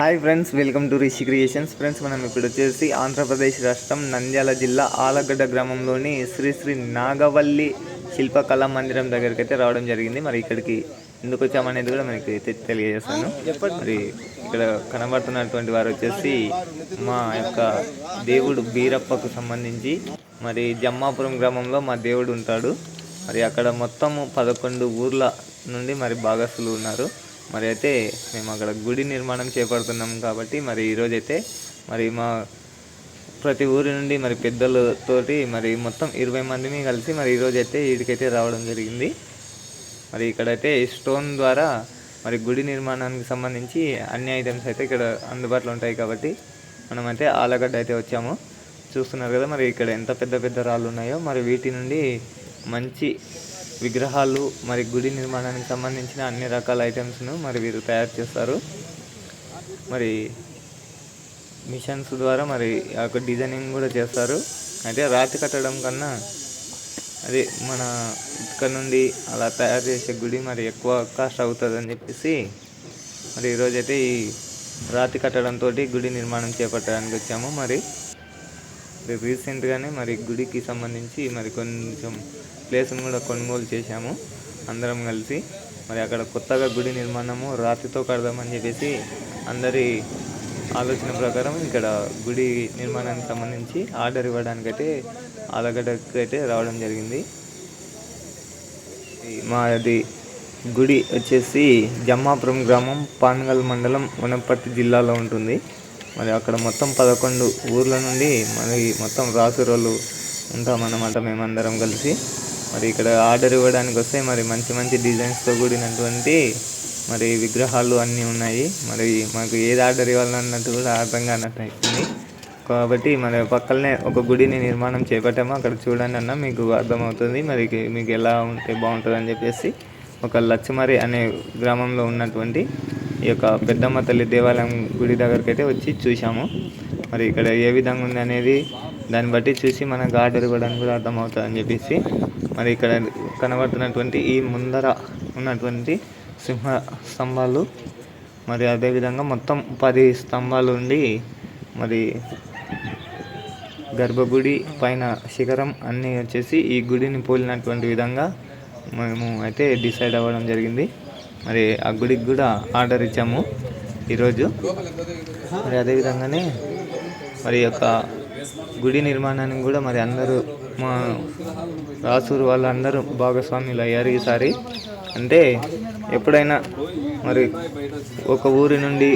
Hi friends welcome to Rishi creations. Friends మనం ఇప్పుడు వచ్చేసి ఆంధ్రప్రదేశ్ రాష్ట్రం నంద్యాల జిల్లా ఆలగడ్డ గ్రామంలోని శ్రీ శ్రీ నాగవల్లి శిల్పకళా మందిరం దగ్గరికి అయితే రావడం జరిగింది. మరి ఇక్కడికి ఎందుకు వచ్చామనేది కూడా మనకి తెలియజేస్తాను. మరి ఇక్కడ కనబడుతున్నటువంటి వారు వచ్చేసి మా యొక్క దేవుడు బీరప్పకు సంబంధించి మరి జమ్మాపురం గ్రామంలో మా దేవుడు ఉంటాడు. మరి అక్కడ మొత్తము పదకొండు ఊర్ల నుండి మరి భాగస్తులు ఉన్నారు. మరి అయితే మేము అక్కడ గుడి నిర్మాణం చేపడుతున్నాం కాబట్టి మరి ఈరోజు అయితే మరి మా ప్రతి ఊరి నుండి మరి పెద్దలతోటి మరి మొత్తం ఇరవై మందిని కలిసి మరి ఈరోజు అయితే వీడికైతే రావడం జరిగింది. మరి ఇక్కడైతే స్టోన్ ద్వారా మరి గుడి నిర్మాణానికి సంబంధించి అన్ని ఐటమ్స్ అయితే ఇక్కడ అందుబాటులో ఉంటాయి కాబట్టి మనమైతే ఆలగడ్డ అయితే వచ్చాము. చూస్తున్నారు కదా మరి ఇక్కడ ఎంత పెద్ద పెద్ద రాళ్ళు ఉన్నాయో మరి వీటి నుండి మంచి విగ్రహాలు మరి గుడి నిర్మాణానికి సంబంధించిన అన్ని రకాల ఐటమ్స్ను మరి వీరు తయారు చేస్తారు. మరి మిషన్స్ ద్వారా మరి ఆ యొక్క డిజైనింగ్ కూడా చేస్తారు. అయితే రాతి కట్టడం కన్నా అదే మన ఇక్కడ నుండి అలా తయారు చేసే గుడి మరి ఎక్కువ కాస్ట్ అవుతుంది అని చెప్పేసి మరి ఈరోజైతే ఈ రాతి కట్టడంతో గుడి నిర్మాణం చేపట్టడానికి వచ్చాము. మరి రేపు రీసెంట్గానే మరి గుడికి సంబంధించి మరి కొంచెం ప్లేస్ను కూడా కొనుగోలు చేశాము. అందరం కలిసి మరి అక్కడ కొత్తగా గుడి నిర్మాణము రాతితో కడదామని చెప్పేసి అందరి ఆలోచన ప్రకారం ఇక్కడ గుడి నిర్మాణానికి సంబంధించి ఆర్డర్ ఇవ్వడానికైతే ఆలగడ్డకి అయితే రావడం జరిగింది. మాది గుడి వచ్చేసి జమ్మాపురం గ్రామం పాన్గల్ మండలం వనపర్తి జిల్లాలో ఉంటుంది. మరి అక్కడ మొత్తం పదకొండు ఊర్ల నుండి మరి మొత్తం రాసురోళ్ళు ఉంటామన్నమాట మేమందరం కలిసి. మరి ఇక్కడ ఆర్డర్ ఇవ్వడానికి వస్తే మరి మంచి మంచి డిజైన్స్తో కూడినటువంటి మరి విగ్రహాలు అన్నీ ఉన్నాయి. మరి మాకు ఏది ఆర్డర్ ఇవ్వాలన్నట్టు కూడా అర్థం కానట్టు అవుతుంది కాబట్టి మన పక్కనే ఒక గుడిని నిర్మాణం చేపట్టాము. అక్కడ చూడండి అన్న మీకు అర్థమవుతుంది. మరి మీకు ఎలా ఉంటే బాగుంటుంది అని చెప్పేసి ఒక లచ్చమరి అనే గ్రామంలో ఉన్నటువంటి ఈ యొక్క పెద్దమ్మ తల్లి దేవాలయం గుడి దగ్గరికి అయితే వచ్చి చూసాము మరి ఇక్కడ ఏ విధంగా ఉంది అనేది దాన్ని బట్టి చూసి మనకు ఆర్డర్ ఇవ్వడానికి కూడా అర్థమవుతుంది అని చెప్పేసి మరి ఇక్కడ కనబడుతున్నటువంటి ఈ ముందర ఉన్నటువంటి సింహ స్తంభాలు మరి అదేవిధంగా మొత్తం పది స్తంభాలు ఉండి మరి గర్భగుడి పైన శిఖరం అన్నీ వచ్చేసి ఈ గుడిని పోలినటువంటి విధంగా మేము అయితే డిసైడ్ అవ్వడం జరిగింది. మరి ఆ గుడికి కూడా ఆర్డర్ ఇచ్చాము ఈరోజు. మరి అదేవిధంగానే మరి యొక్క గుడి నిర్మాణానికి కూడా మరి అందరూ మా రాసూరు వాళ్ళందరూ భాగస్వాములు అయ్యారు ఈసారి. అంటే ఎప్పుడైనా మరి ఒక ఊరి నుండి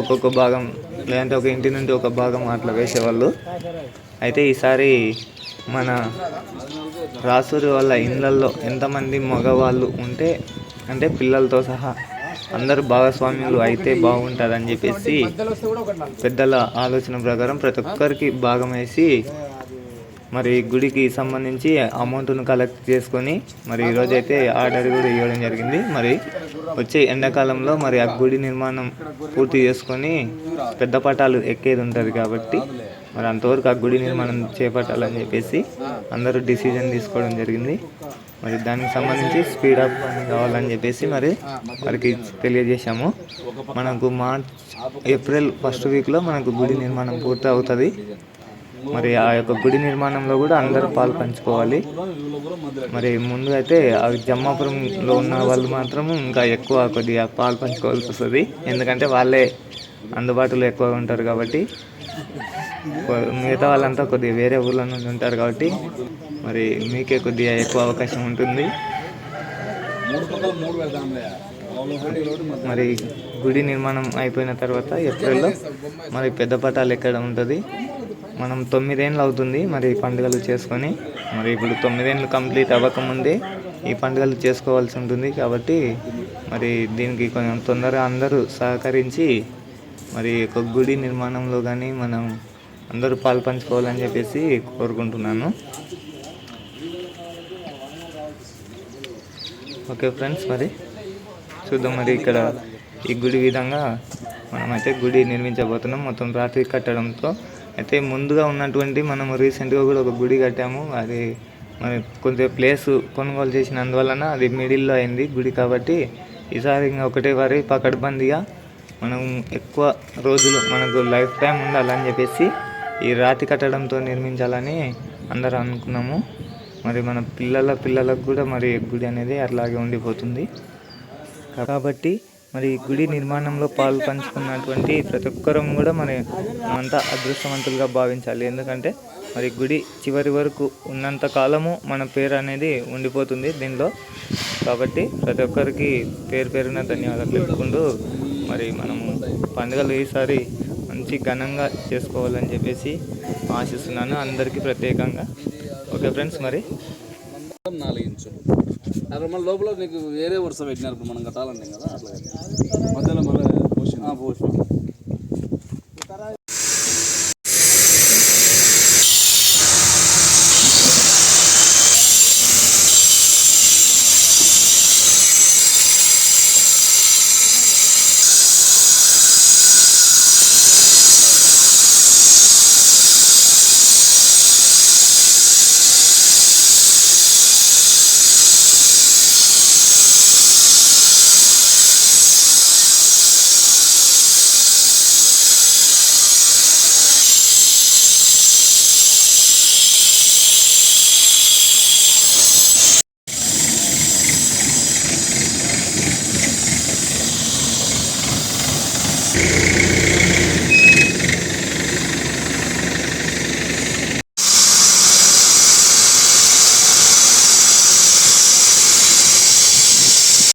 ఒక్కొక్క భాగం లేదంటే ఒక ఇంటి నుండి ఒక భాగం అట్లా వేసేవాళ్ళు. అయితే ఈసారి మన రాసూరి వాళ్ళ ఇళ్ళల్లో ఎంతమంది మగవాళ్ళు ఉంటే అంటే పిల్లలతో సహా అందరూ భాగస్వామ్యులు అయితే బాగుంటుందని చెప్పేసి పెద్దల ఆలోచన ప్రకారం ప్రతి ఒక్కరికి భాగం వేసి మరి గుడికి సంబంధించి అమౌంట్ను కలెక్ట్ చేసుకొని మరి ఈరోజు అయితే ఆర్డర్ కూడా ఇవ్వడం జరిగింది. మరి వచ్చే ఎండాకాలంలో మరి ఆ గుడి నిర్మాణం పూర్తి చేసుకొని పెద్ద పటాలు ఎక్కేది ఉంటుంది కాబట్టి మరి అంతవరకు ఆ గుడి నిర్మాణం చేపట్టాలని చెప్పేసి అందరూ డిసిజన్ తీసుకోవడం జరిగింది. మరి దానికి సంబంధించి స్పీడ్ అప్ కావాలని చెప్పేసి మరి వారికి తెలియజేశాము. మనకు మార్చ్ ఏప్రిల్ ఫస్ట్ వీక్లో మనకు గుడి నిర్మాణం పూర్తి అవుతుంది మరి ఆ యొక్క గుడి నిర్మాణంలో కూడా అందరూ పాలు పంచుకోవాలి. మరి ముందు అయితే ఆ జమ్మాపురంలో ఉన్న వాళ్ళు మాత్రం ఇంకా ఎక్కువ కొద్దిగా పాలు పంచుకోవాల్సి వస్తుంది. ఎందుకంటే వాళ్ళే అందుబాటులో ఎక్కువ ఉంటారు కాబట్టి మిగతా వాళ్ళంతా కొద్దిగా వేరే ఊళ్ళ నుండి ఉంటారు కాబట్టి మరి మీకే కొద్దిగా ఎక్కువ అవకాశం ఉంటుంది. మరి గుడి నిర్మాణం అయిపోయిన తర్వాత ఏప్రిల్లో మరి పెద్ద పటాలు ఎక్కడ ఉంటుంది? మనం తొమ్మిదేళ్ళు అవుతుంది మరి పండుగలు చేసుకొని. మరి ఇప్పుడు తొమ్మిదేళ్ళు కంప్లీట్ అవ్వకముందే ఈ పండుగలు చేసుకోవాల్సి ఉంటుంది కాబట్టి మరి దీనికి కొంచెం తొందరగా అందరూ సహకరించి మరి ఒక గుడి నిర్మాణంలో కానీ మనం అందరూ పాలు పంచుకోవాలని చెప్పేసి కోరుకుంటున్నాను. ఓకే ఫ్రెండ్స్ మరి చూద్దాం మరి ఇక్కడ ఈ గుడి విధంగా మనమైతే గుడి నిర్మించబోతున్నాం. మొత్తం రాత్రి కట్టడంతో అయితే ముందుగా ఉన్నటువంటి మనం రీసెంట్గా కూడా ఒక గుడి కట్టాము. అది మరి కొంచెం ప్లేస్ కొనుగోలు చేసినందువలన అది మిడిల్లో అయింది గుడి కాబట్టి ఈసారి ఇంకా ఒకటే వారి పకడ్బందీగా మనం ఎక్కువ రోజులు మనకు లైఫ్ టైం ఉండాలని చెప్పేసి ఈ రాతి కట్టడంతో నిర్మించాలని అందరూ అనుకున్నాము. మరి మన పిల్లల పిల్లలకు కూడా మరి గుడి అనేది అట్లాగే ఉండిపోతుంది. కాబట్టి మరి గుడి నిర్మాణంలో పాలు పంచుకున్నటువంటి ప్రతి ఒక్కరం కూడా మరి మనమంతా అదృష్టవంతులుగా భావించాలి. ఎందుకంటే మరి గుడి చివరి వరకు ఉన్నంత కాలము మన పేరు అనేది ఉండిపోతుంది దీనిలో. కాబట్టి ప్రతి ఒక్కరికి పేరు పేరున ధన్యవాదాలు తెలుపుకుంటూ మరి మనము పండుగలు ఈసారి మంచి ఘనంగా చేసుకోవాలని చెప్పేసి ఆశిస్తున్నాను. అందరికీ ప్రత్యేకంగా. ఓకే ఫ్రెండ్స్ మరి? మొత్తం నాలుగు ఇంచులు అక్కడ మన లోపల నీకు వేరే వరుస పెట్టినారు మనం కట్టాలంటే కదా అట్లా మధ్యలో మళ్ళీ పోషన్